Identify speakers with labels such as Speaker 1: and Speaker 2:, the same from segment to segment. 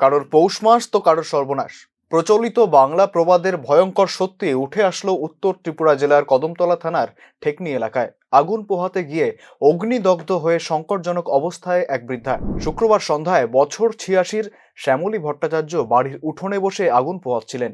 Speaker 1: কারোর পৌষ মাস তো কারোর সর্বনাশ। প্রচলিত বাংলা প্রবাদের ভয়ঙ্কর সত্যি উঠে আসলো উত্তর ত্রিপুরা জেলার কদমতলা থানার ঠেকনি এলাকায়। আগুন পোহাতে গিয়ে অগ্নিদগ্ধ হয়ে সংকটজনক অবস্থায় এক বৃদ্ধা। শুক্রবার সন্ধ্যায় বছর ছিয়াশির শ্যামলী ভট্টাচার্য বাড়ির উঠোনে বসে আগুন পোহাচ্ছিলেন।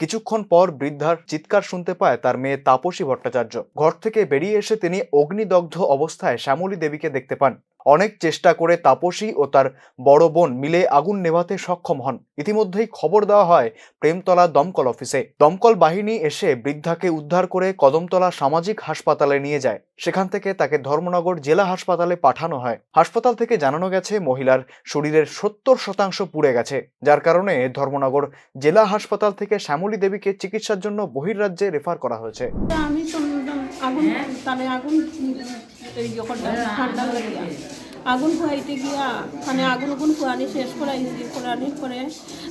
Speaker 1: কিছুক্ষণ পর বৃদ্ধার চিৎকার শুনতে পায় তার মেয়ে তাপসী ভট্টাচার্য। ঘর থেকে বেরিয়ে এসে তিনি অগ্নিদগ্ধ অবস্থায় শ্যামলী দেবীকে দেখতে পান। অনেক চেষ্টা করে তাপসী ও তার বড় বোন মিলে আগুন নেভাতে সক্ষম হন। ইতিমধ্যেই খবর দেওয়া হয় প্রেমতলা দমকল অফিসে। দমকল বাহিনী এসে বৃদ্ধাকে উদ্ধার করে কদমতলা সামাজিক হাসপাতালে নিয়ে যায়। সেখান থেকে তাকে ধর্মনগর জেলা হাসপাতালে পাঠানো হয়। হাসপাতাল থেকে জানানো গেছে, মহিলার শরীরের সত্তর শতাংশ পুড়ে গেছে, যার কারণে ধর্মনগর জেলা হাসপাতাল থেকে শ্যামলী দেবীকে চিকিৎসার জন্য বহির্রাজ্যে রেফার করা হয়েছে।
Speaker 2: আমি আগুন, তাহলে আগুন ঠান্ডা লাগিয়া আগুন ফুয়াইতে গিয়া মানে আগুন আগুন ফুয়ানি শেষ করাইছি করানির পরে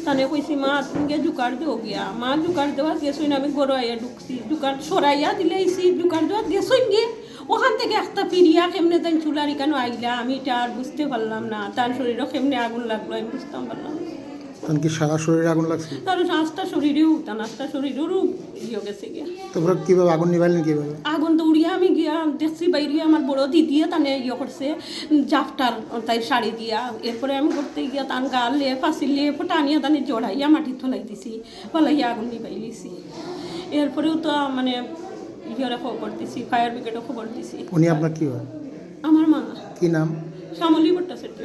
Speaker 2: তানে কইছি মা তুমি জুকার দিও গিয়া। মা জুকার দেওয়া গেছইন আমি গড়াইয়া ঢুকছি। জুকার সরাইয়া দিলেইছি জুকার দেওয়া গেছইন গিয়ে ওখান থেকে একটা ফিরিয়া কেমনে তাই চুলার কেন আইলা। আমি এটা আর বুঝতে পারলাম না। তার শরীরও কেমনে আগুন লাগল আমি বুঝতাম পারলাম
Speaker 3: কি সারা শরীরে আগুন লাগছে?
Speaker 2: তার নাচটা শরীরেও তা নাচটা শরীরেরও ইয়ে গেছে গিয়া।
Speaker 3: তারপরে কীভাবে আগুন নিভাইলেন কীভাবে?
Speaker 2: আগুন দৌড়িয়ে আমি গিয়া দেখছি বাইরে আমার বড় দিদি তানে ইয়ে করছে জাফটার তাই শাড়ি দিয়া। এরপরে আমি করতে গিয়া তান গাল লে ফাঁসি লিয়ে টানিয়া তানে জড়াইয়া মাটি থলাই দিছি পালাইয়া আগুন নিবাই লিছি এরপরেও তো মানে ইয়ে খবর দিছি ফায়ার ব্রিগেডও খবর দিছি।
Speaker 3: উনি আপনার কি হয়?
Speaker 2: আমার মা।
Speaker 3: কি নাম?
Speaker 2: শ্যামলী ভট্টাচার্য।